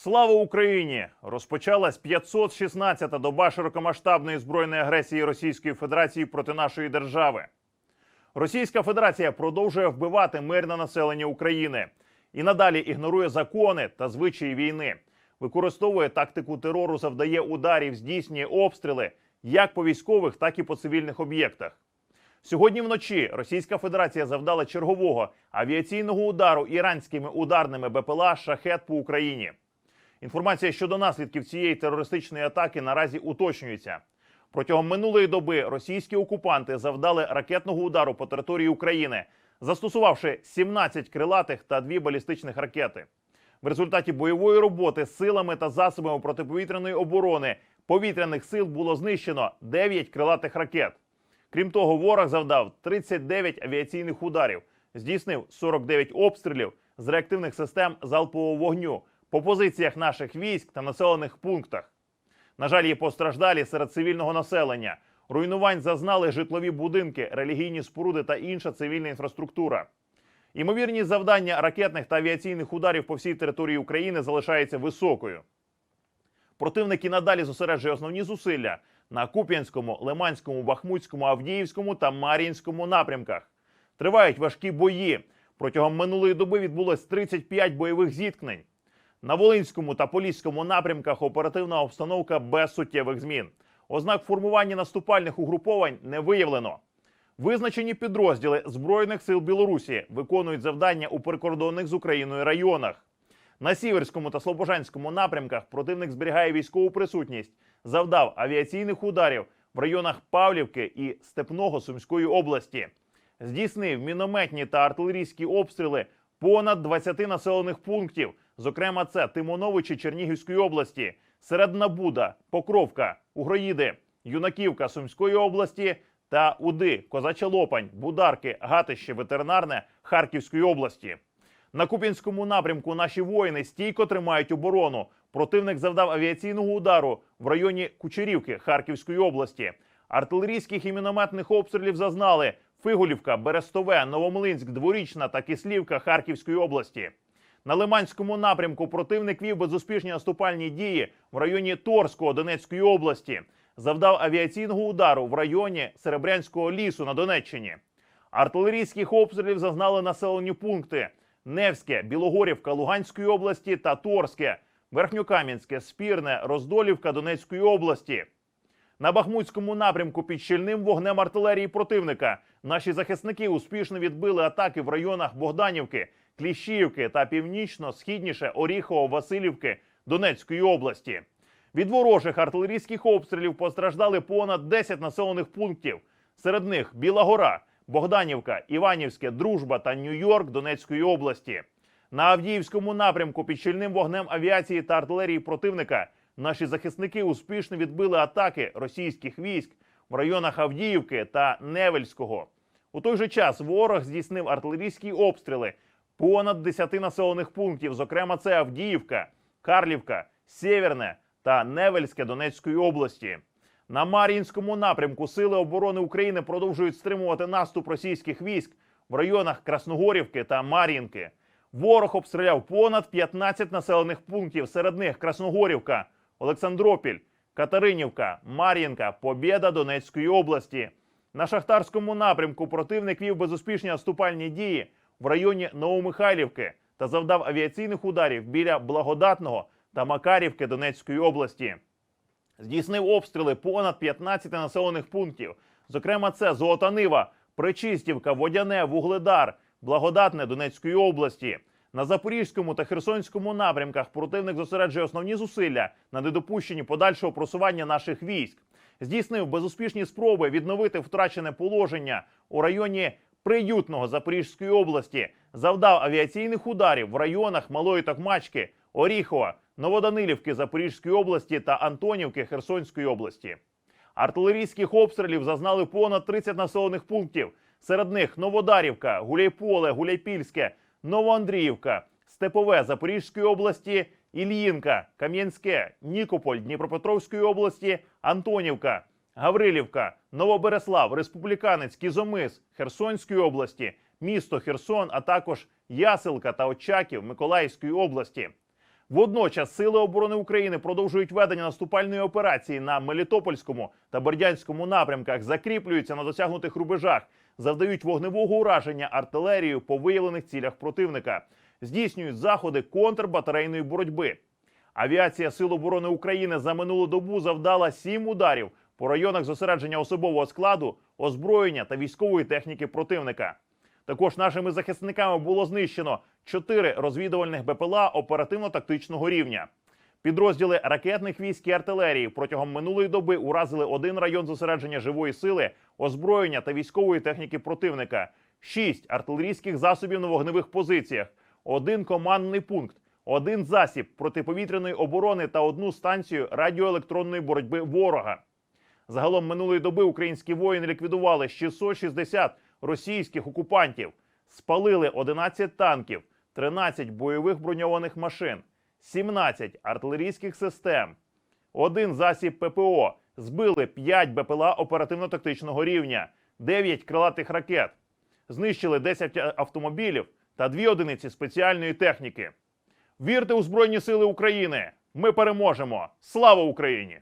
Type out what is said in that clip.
Слава Україні! Розпочалась 516-та доба широкомасштабної збройної агресії Російської Федерації проти нашої держави. Російська Федерація продовжує вбивати мирне населення України і надалі ігнорує закони та звичаї війни, використовує тактику терору, завдає ударів, здійснює обстріли як по військових, так і по цивільних об'єктах. Сьогодні вночі Російська Федерація завдала чергового авіаційного удару іранськими ударними БПЛА шахет по Україні. Інформація щодо наслідків цієї терористичної атаки наразі уточнюється. Протягом минулої доби російські окупанти завдали ракетного удару по території України, застосувавши 17 крилатих та дві балістичних ракети. В результаті бойової роботи силами та засобами протиповітряної оборони повітряних сил було знищено 9 крилатих ракет. Крім того, ворог завдав 39 авіаційних ударів, здійснив 49 обстрілів з реактивних систем залпового вогню по позиціях наших військ та населених пунктах. На жаль, є постраждалі серед цивільного населення. Руйнувань зазнали житлові будинки, релігійні споруди та інша цивільна інфраструктура. Імовірність завдання ракетних та авіаційних ударів по всій території України залишається високою. Противник і надалі зосереджує основні зусилля на Куп'янському, Лиманському, Бахмутському, Авдіївському та Мар'їнському напрямках. Тривають важкі бої. Протягом минулої доби відбулось 35 бойових зіткнень. На Волинському та Поліському напрямках оперативна обстановка без суттєвих змін. Ознак формування наступальних угруповань не виявлено. Визначені підрозділи Збройних сил Білорусі виконують завдання у прикордонних з Україною районах. На Сіверському та Слобожанському напрямках противник зберігає військову присутність, завдав авіаційних ударів в районах Павлівки і Степного Сумської області. Здійснив мінометні та артилерійські обстріли понад 20 населених пунктів. Зокрема, це Тимоновичі Чернігівської області, Середна Буда, Покровка, Угроїди, Юнаківка Сумської області та Уди, Козача Лопань, Бударки, Гатище, Ветеринарне Харківської області. На Куп'янському напрямку наші воїни стійко тримають оборону. Противник завдав авіаційного удару в районі Кучерівки Харківської області. Артилерійських і мінометних обстрілів зазнали Фигулівка, Берестове, Новомлинськ, Дворічна та Кислівка Харківської області. На Лиманському напрямку противник вів безуспішні наступальні дії в районі Торського Донецької області. Завдав авіаційного удару в районі Серебрянського лісу на Донеччині. Артилерійських обстрілів зазнали населені пункти: Невське, Білогорівка Луганської області та Торське, Верхньокам'янське, Спірне, Роздолівка Донецької області. На Бахмутському напрямку під щільним вогнем артилерії противника наші захисники успішно відбили атаки в районах Богданівки, Кліщіївки та північно-східніше Оріхово-Василівки Донецької області. Від ворожих артилерійських обстрілів постраждали понад 10 населених пунктів. Серед них Біла Гора, Богданівка, Іванівське, Дружба та Нью-Йорк Донецької області. На Авдіївському напрямку під щільним вогнем авіації та артилерії противника наші захисники успішно відбили атаки російських військ в районах Авдіївки та Невельського. У той же час ворог здійснив артилерійські обстріли понад 10 населених пунктів, зокрема, це Авдіївка, Карлівка, Сєвєрне та Невельське Донецької області. На Мар'їнському напрямку Сили оборони України продовжують стримувати наступ російських військ в районах Красногорівки та Мар'їнки. Ворог обстріляв понад 15 населених пунктів. Серед них Красногорівка, Олександропіль, Катеринівка, Мар'їнка, Побєда Донецької області. На шахтарському напрямку противник вів безуспішні наступальні дії в районі Новомихайлівки та завдав авіаційних ударів біля Благодатного та Макарівки Донецької області. Здійснив обстріли понад 15 населених пунктів. Зокрема, це Золота Нива, Причистівка, Водяне, Вугледар, Благодатне Донецької області. На Запорізькому та Херсонському напрямках противник зосереджує основні зусилля на недопущенні подальшого просування наших військ. Здійснив безуспішні спроби відновити втрачене положення у районі Приютного Запорізької області, завдав авіаційних ударів в районах Малої Токмачки, Оріхова, Новоданилівки Запорізької області та Антонівки Херсонської області. Артилерійських обстрілів зазнали понад 30 населених пунктів. Серед них Новодарівка, Гуляйполе, Гуляйпільське, Новоандріївка, Степове Запорізької області, Ільїнка, Кам'янське, Нікополь Дніпропетровської області, Антонівка, Гаврилівка, Новобереслав, Республіканець, Кізомис Херсонської області, місто Херсон, а також Ясилка та Очаків Миколаївської області. Водночас сили оборони України продовжують ведення наступальної операції на Мелітопольському та Бердянському напрямках, закріплюються на досягнутих рубежах, завдають вогневого ураження артилерією по виявлених цілях противника, здійснюють заходи контрбатарейної боротьби. Авіація Сил оборони України за минулу добу завдала сім ударів по районах зосередження особового складу, озброєння та військової техніки противника. Також нашими захисниками було знищено чотири розвідувальних БПЛА оперативно-тактичного рівня. Підрозділи ракетних військ і артилерії протягом минулої доби уразили один район зосередження живої сили, озброєння та військової техніки противника, шість артилерійських засобів на вогневих позиціях, один командний пункт, один засіб протиповітряної оборони та одну станцію радіоелектронної боротьби ворога. Загалом минулої доби українські воїни ліквідували 660 російських окупантів, спалили 11 танків, 13 бойових броньованих машин, 17 артилерійських систем, один засіб ППО, збили 5 БПЛА оперативно-тактичного рівня, 9 крилатих ракет, знищили 10 автомобілів та 2 одиниці спеціальної техніки. Вірте у Збройні Сили України! Ми переможемо! Слава Україні!